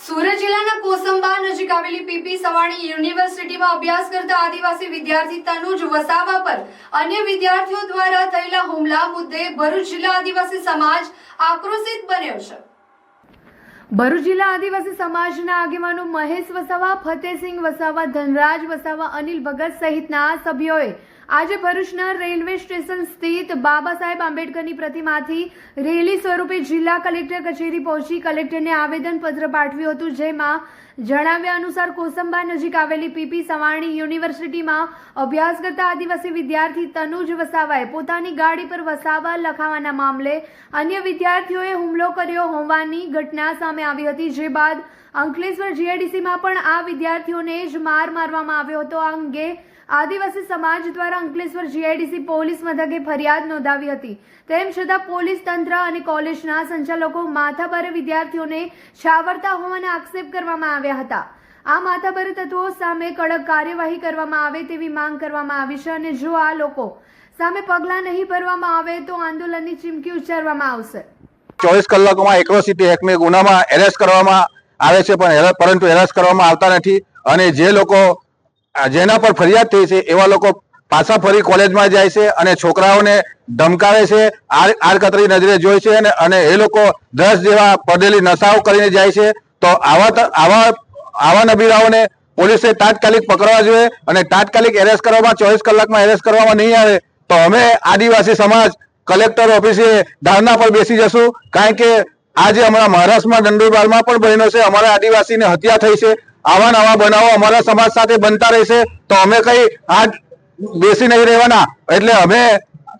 સુરત જિલ્લાના કોસંબા નજીક આવેલી પીપી સવાણી યુનિવર્સિટીમાં અભ્યાસ કરતા આદિવાસી વિદ્યાર્થી તનુજ વસાવા પર અન્ય વિદ્યાર્થીઓ દ્વારા થયેલા હુમલા મુદ્દે ભરૂચ જિલ્લા આદિવાસી સમાજ આક્રોશિત બન્યો છે. ભરૂચ જિલ્લા આદિવાસી સમાજના આગેવાનો મહેશ વસાવા, ફતેહસિંહ વસાવા, ધનરાજ વસાવા, અનિલ ભગત સહિતના સભ્યોએ આજે ભરૂચના રેલવે સ્ટેશન સ્થિત બાબા સાહેબ આંબેડકરની પ્રતિમાથી રેલી સ્વરૂપે જિલ્લા કલેક્ટર કચેરી પહોંચી કલેક્ટરને આવેદનપત્ર પાઠવ્યું હતું, જેમાં જણાવ્યા અનુસાર કોસંબા નજીક આવેલી પીપી સવાણી યુનિવર્સિટીમાં અભ્યાસ કરતા આદિવાસી વિદ્યાર્થી તનુજ વસાવાએ પોતાની ગાડી પર વસાવા લખાવાના મામલે અન્ય વિદ્યાર્થીઓએ હુમલો કર્યો હોવાની ઘટના સામે આવી હતી, જે બાદ અંકલેશ્વર જીઆઈડીસીમાં પણ આ વિદ્યાર્થીઓને જ માર મારવામાં આવ્યો હતો. આ અંગે આદિવાસી સમાજ દ્વારા અંકલેશ્વર જીઆઈડીસી પોલીસ મથકે ફરિયાદ નોંધાવી હતી. તેમ છતાં પોલીસ તંત્ર અને કોલેજના સંચાલકો માથાભારે વિદ્યાર્થીઓને છાવરતા હોવાના આક્ષેપ કરવામાં આવ્યા હતા. આ માથાભારે તત્વો સામે કડક કાર્યવાહી કરવામાં આવે તેવી માંગ કરવામાં આવી છે અને જો આ લોકો સામે પગલાં નહીં ભરવામાં આવે તો આંદોલનની ચીમકી ઉચ્ચારવામાં આવશે. ચોવીસ કલાકોમાં એક્રોસિટી એક્ટની ગુનામાં એરેસ્ટ કરવામાં આવે છે, પણ પરંતુ એરેસ્ટ કરવામાં આવતા નથી. અને જે લોકો જેના પર ફરિયાદ થઈ છે, એવા લોકો પાછા ફરી કોલેજમાં જાય છે અને છોકરાઓને ધમકાવે છે, આર આડકતરી નજરે જોઈ છે અને એ લોકો દસ જેવા પડેલી નશાઓ કરીને જાય છે. તો આવા આવા આવા નબીરાઓને પોલીસે તાત્કાલિક પકડવા જોઈએ અને તાત્કાલિક એરેસ્ટ કરવામાં, ચોવીસ કલાકમાં એરેસ્ટ કરવામાં નહીં આવે તો અમે આદિવાસી સમાજ કલેક્ટર ઓફિસે ધરણા પર બેસી જશું. કારણ કે આજે હમણાં મહારાષ્ટ્રમાં દંડુરબારમાં પણ બહેનો છે. અમારા આદિવાસીને હત્યા થઈ છે. આવા નવા બનાવો અમારા સમાજ સાથે બનતા રહેશે તો અમે કઈ આજ બેસી નહીં રહેવાના. એટલે અમે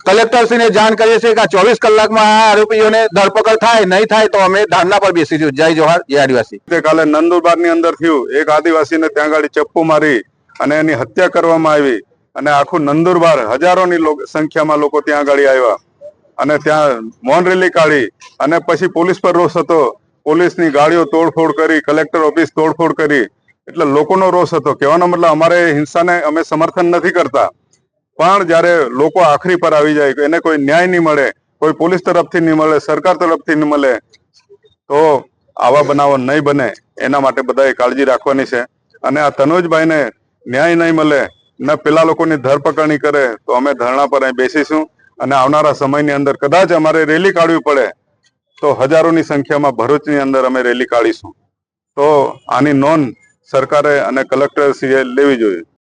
કલેક્ટરશ્રીને જાણ કરીએ છીએ કે ચોવીસ કલાકમાં આ આરોપીઓને ધરપકડ થાય, નહીં થાય તો અમે ધરણા પર બેસી જઈએ. જય જોહાર, જય આદિવાસી. કાલે નંદુરબારની અંદર થયું. એક આદિવાસીને ત્યાં ગાડી ચપ્પુ મારી અને એની હત્યા કરવામાં આવી. અને આખું નંદુરબાર હજારોની સંખ્યામાં લોકો ત્યાં ગાડી આવ્યા. અને ત્યાં મૌન રેલી કાઢી. અને પછી પોલીસ પર રોષ હતો. પોલીસની ગાડીઓ તોડફોડ કરી કલેક્ટર ઓફિસ તોડફોડ કરી. એટલે લોકોનો રોષ હતો. કહેવાનો મતલબ અમારે હિંસાને અમે સમર્થન નથી કરતા. પણ જ્યારે લોકો આખરી પર આવી જાય, એને કોઈ ન્યાય નહીં મળે, કોઈ પોલીસ તરફથી નહીં મળે, સરકાર તરફથી નહીં મળે, તો આવા બનાવો નહીં બને. એના માટે બધાએ કાળજી રાખવાની છે. અને આ તનુજભાઈને ન્યાય નહીં મળે, ને પેલા લોકોની ધરપકડની કરે, તો અમે ધરણા પર અહીં બેસીશું. અને આવનારા સમયની અંદર કદાચ અમારે રેલી કાઢવી પડે. તો હજારોની સંખ્યામાં ભરૂચની અંદર અમે રેલી કાઢીશું. તો આની નોંધ સરકારે અને કલેક્ટરશ્રીએ લેવી જોઈએ.